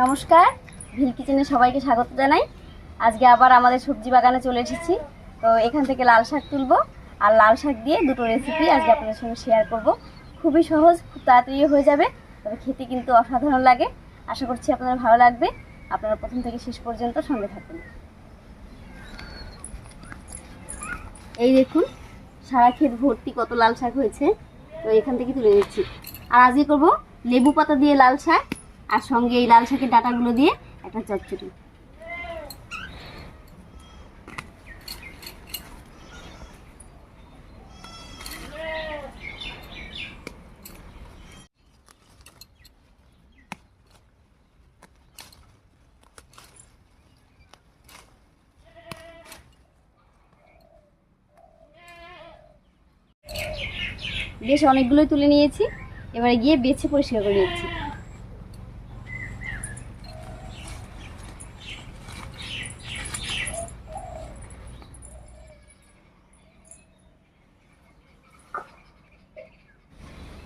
নমস্কার ভিল কিচেনে সবাইকে স্বাগত জানাই। আজকে আবার আমাদের সবজি বাগানে চলে এসেছি। তো এখান থেকে লাল শাক তুলবো। আর লাল শাক দিয়ে দুটো রেসিপি আজকে আপনাদের সঙ্গে শেয়ার করব। খুবই সহজ, খুব তাড়াতাড়ি হয়ে যাবে, তবে খেতে কিন্তু অসাধারণ লাগে। আশা করছি আপনাদের ভালো লাগবে। আপনারা প্রথম থেকে শেষ পর্যন্ত সঙ্গে থাকুন। এই দেখুন, সারা ক্ষেত ভর্তি কত লাল শাক হয়েছে। তো এখান থেকে তুলে নিচ্ছি। আর আজকে করব লেবু পাতা দিয়ে লাল শাক। আর সঙ্গে এই লাল শাকের ডাটাগুলো দিয়ে একটা চচ্চড়ি। বেশ অনেকগুলোই তুলে নিয়েছি। এবারে গিয়ে বেছে পরিষ্কার করে নিচ্ছি।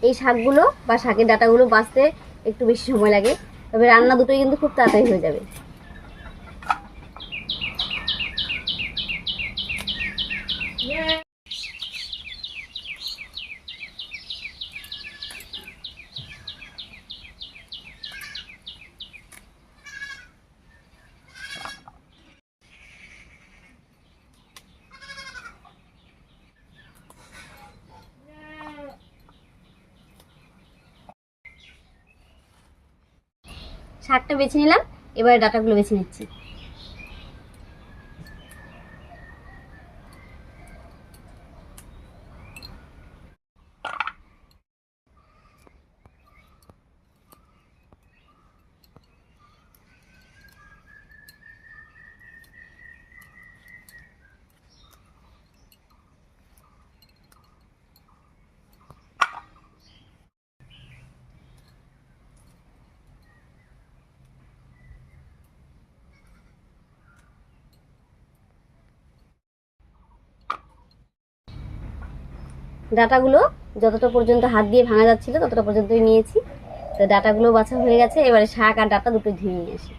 এই শাকগুলো বা শাকের ডাটাগুলো বাঁচতে একটু বেশি সময় লাগে। তবে রান্না দুটোই কিন্তু খুব তাড়াতাড়ি হয়ে যাবে। শাকটা বেছে নিলাম এবারে ডাটাগুলো বেছে নিচ্ছি। ডাটাগুলো যতটা পর্যন্ত হাত দিয়ে ভাঙা যাচ্ছিল, ততটা পর্যন্তই নিয়েছি। তো ডাটাগুলো বাছা হয়ে গেছে, এবারে শাক আর ডাটা দুটো ধুয়ে নিয়ে আসি।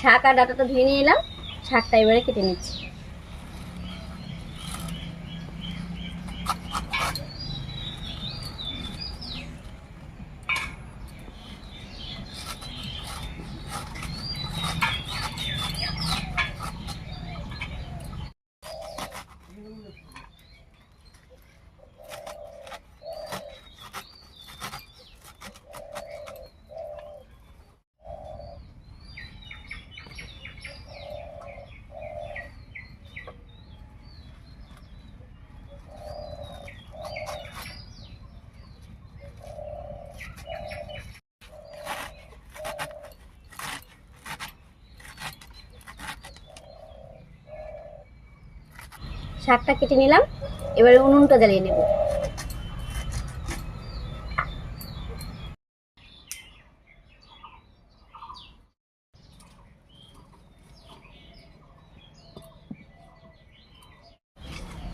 শাক আর ডাটাটা ধুয়ে নিয়ে এলাম, শাকটা এবারে কেটে নিচ্ছি। শাকটা কেটে নিলাম, এবারে উনুনটা জ্বালিয়ে নেব।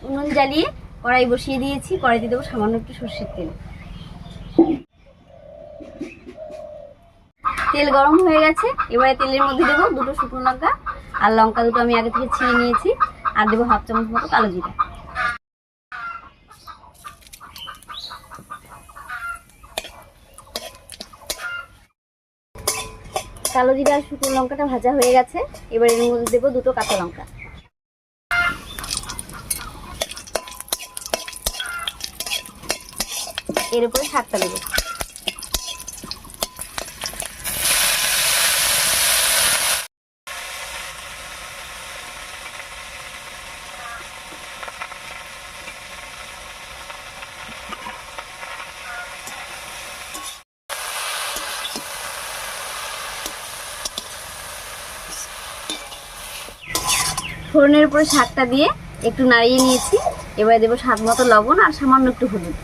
উনুন জ্বালিয়ে কড়াই বসিয়ে দিয়েছি কড়াইতে দেবো সামান্য একটু সর্ষের তেল। তেল গরম হয়ে গেছে, এবারে তেলের মধ্যে দেবো দুটো শুকনো লঙ্কা আর লঙ্কা দুটো আমি আগে থেকে ছিঁড়ে নিয়েছি। আর দেবো হাফ চামচ মতো কালো জিরা। কালো জিরা আর শুকনো লঙ্কাটা ভাজা হয়ে গেছে। এবার এর মধ্যে দেবো দুটো কাঁচা লঙ্কা। এর উপরে শাকটা দেবো। ফোড়নের উপরে শাকটা দিয়ে একটু নাড়িয়ে নিয়েছি। এবারে দেবো স্বাদ মতো লবণ আর সামান্য একটু হলুদ।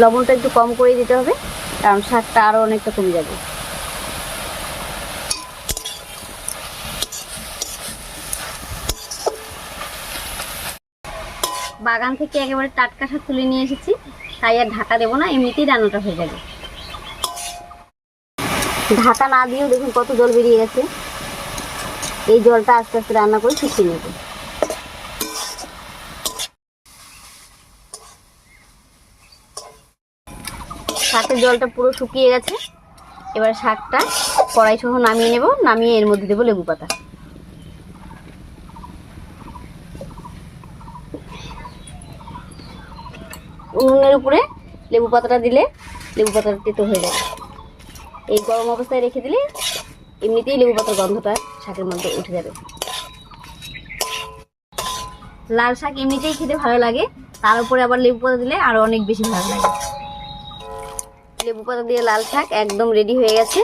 লবণটা একটু কম করে দিতে হবে, কারণ শাকটা আরও অনেকটা কমে যাবে। বাগান থেকে একেবারে টাটকা শাক তুলে নিয়ে এসেছি, তাই আর ঢাকা দেবো না, এমনিতেই রান্নাটা হয়ে যাবে। ঢাকা না দিয়েও দেখুন কত জল বেরিয়ে গেছে। এই জলটা আস্তে আস্তে রান্না করে শুকিয়ে নেব। শাকের জলটা পুরো শুকিয়ে গেছে। এবার শাকটা কড়াই সহ নামিয়ে নেব, নামিয়ে এর মধ্যে দেবো লেবু পাতা। উনুনের উপরে লেবু পাতাটা দিলে লেবু পাতাটা তেতো হয়ে যাবে। এই গরম অবস্থায় রেখে দিলে এমনিতেই লেবু পাতার গন্ধটা শাকের মধ্যে উঠে যাবে। লাল শাক এমনিতেই খেতে ভালো লাগে, তার উপরে আবার লেবু পাতা দিলে আরও অনেক বেশি ভালো লাগে। লেবু পাতা দিয়ে লাল শাক একদম রেডি হয়ে গেছে,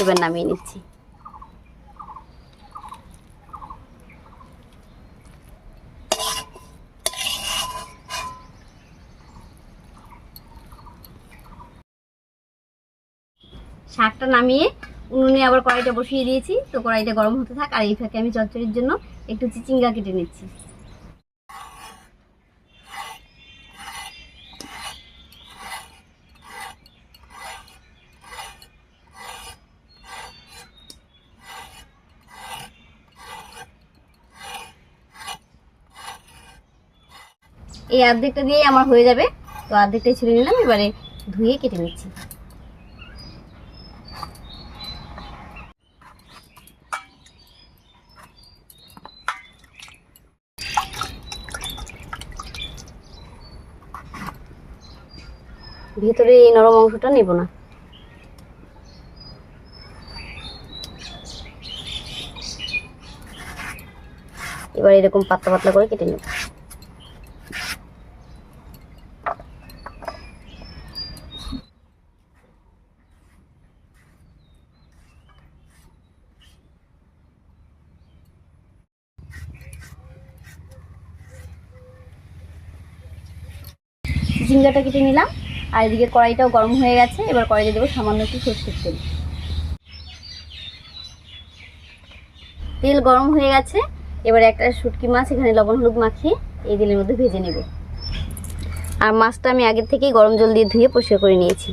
এবার নামিয়ে নিচ্ছি। শাকটা নামিয়ে উনুনে আবার কড়াইটা বসিয়ে দিয়েছি। তো কড়াইটা গরম হতে থাক, আর এই ফাঁকে আমি চচ্চড়ির জন্য একটু চিচিঙ্গা কেটে নিচ্ছি। এই অর্ধেকটা দিয়েই আমার হয়ে যাবে। তো অর্ধেকটাই ছেড়ে নিলাম, এবারে ধুয়ে কেটে নিচ্ছি। ভেতরে এই নরম অংশটা নেব না। এবার এরকম পাতলা পাতলা করে কেটে নেব। ঝিঙ্গাটা কেটে নিলাম। আর এদিকে কড়াইটাও গরম হয়ে গেছে, এবার কড়াইতে দেবো সামান্য একটু সর্ষের তেল। তেল গরম হয়ে গেছে, এবার একটা শুটকি মাছ, এখানে লবণ হলুদ মাখিয়ে এই তেলের মধ্যে ভেজে নেব। আর মাছটা আমি আগের থেকেই গরম জল দিয়ে ধুয়ে পরিষ্কার করে নিয়েছি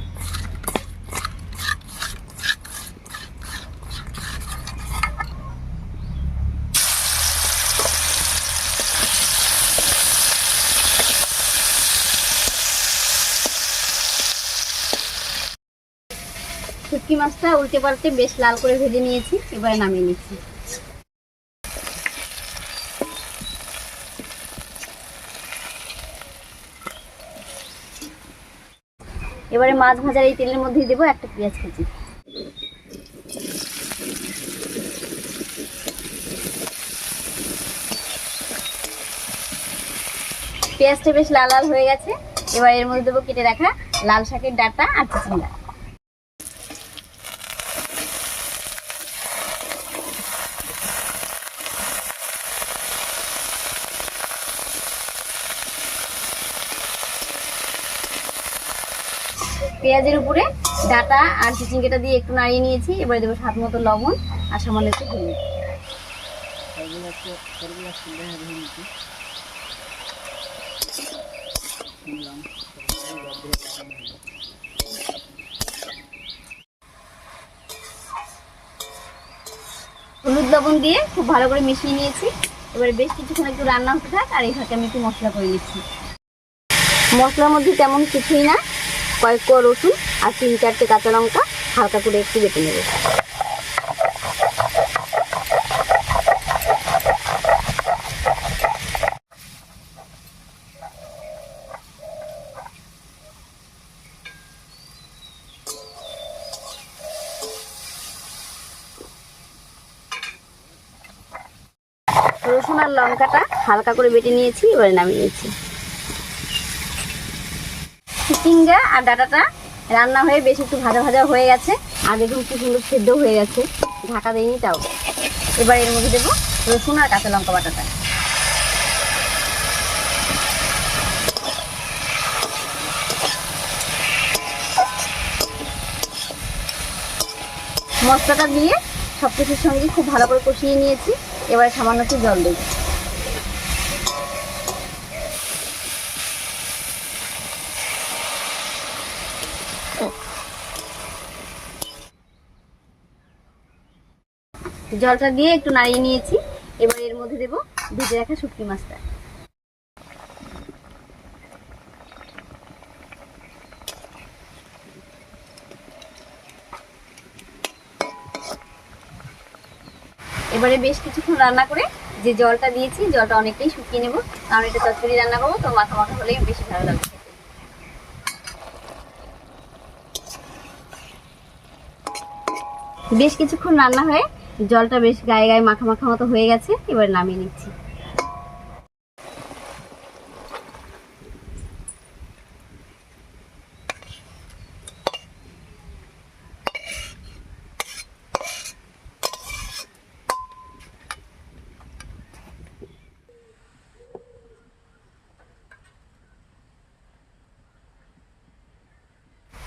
শুটকি মাছটা উল্টে পাল্টে বেশ লাল করে ভেজে নিয়েছি, এবারে নামিয়ে নিচ্ছি। এবারে মাছ ভাজার এই তেলের মধ্যেই দেবো একটা পেঁয়াজ কুচি। পেঁয়াজটা বেশ লাল লাল হয়ে গেছে, এবার এর মধ্যে দেবো কেটে রাখা লাল শাকের ডাটা আর চিচিঙ্গা পেঁয়াজের উপরে ডাটা আর চিচিঙ্গাটা দিয়ে একটু নাড়িয়ে নিয়েছি। এবারে দেবো স্বাদ মতো লবণ আর সামান্য একটু হলুদ হলুদ লবণ দিয়ে খুব ভালো করে মিশিয়ে নিয়েছি। এবারে বেশ কিছুক্ষণ একটু রান্না হতে থাক আর এই ফাঁকে আমি একটু মশলা করে নিচ্ছি। মশলার মধ্যে তেমন কিছুই না। কয়েক কোয়া রসুন আর তিন চারটে কাঁচা লঙ্কা হালকা করে একটু বেটে নেবে। রসুন আর লঙ্কাটা হালকা করে বেটে নিয়েছি, এবারে নামিয়ে নিয়েছি চিচিঙ্গা আর ডাটাটা রান্না হয়ে বেশ একটু ভাজা ভাজা হয়ে গেছে। আর দেখুন কি সুন্দর সেদ্ধ হয়ে গেছে। ঢাকা দিইনি তাও। এবার এর মধ্যে দেবো রসুন আর কাঁচা লঙ্কা বাটাটা। মশলাটা দিয়ে সব কিছুর সঙ্গে খুব ভালো করে কষিয়ে নিয়েছি। এবার সামান্য একটু জল দিই জলটা দিয়ে একটু নাড়িয়ে নিয়েছি। এবার এর মধ্যে দেবো ভেজে রাখা শুটকি মাছটা। এবারে বেশ কিছুক্ষণ রান্না করে যে জলটা দিয়েছি, জলটা অনেকটাই শুকিয়ে নেব। কারণ এটা চচ্চড়ি রান্না করব, তো মাথা মাথা হলেই বেশি ভালো লাগবে বেশ কিছুক্ষণ রান্না হয়ে জলটা বেশ গায়ে গায়ে মাখা মাখা মতো হয়ে গেছে, এবার নামিয়ে নিচ্ছি।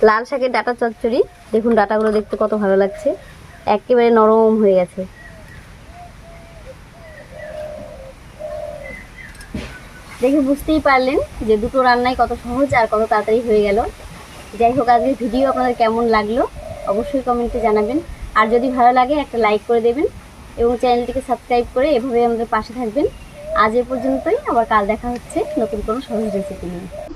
লাল শাকের ডাটা চচ্চড়ি, দেখুন ডাটাগুলো দেখতে কত ভালো লাগছে। একেবারে নরম হয়ে গেছে। দেখে বুঝতেই পারলেন যে দুটো রান্নাই কত সহজ আর কত তাড়াতাড়ি হয়ে গেল। যাই হোক, আজকের ভিডিও আপনাদের কেমন লাগল অবশ্যই কমেন্টে জানাবেন। আর যদি ভালো লাগে, একটা লাইক করে দেবেন এবং চ্যানেলটিকে সাবস্ক্রাইব করে এভাবে আমাদের পাশে থাকবেন। আজ এ পর্যন্তই, আবার কাল দেখা হচ্ছে নতুন কোনো সহজ রেসিপি নিয়ে।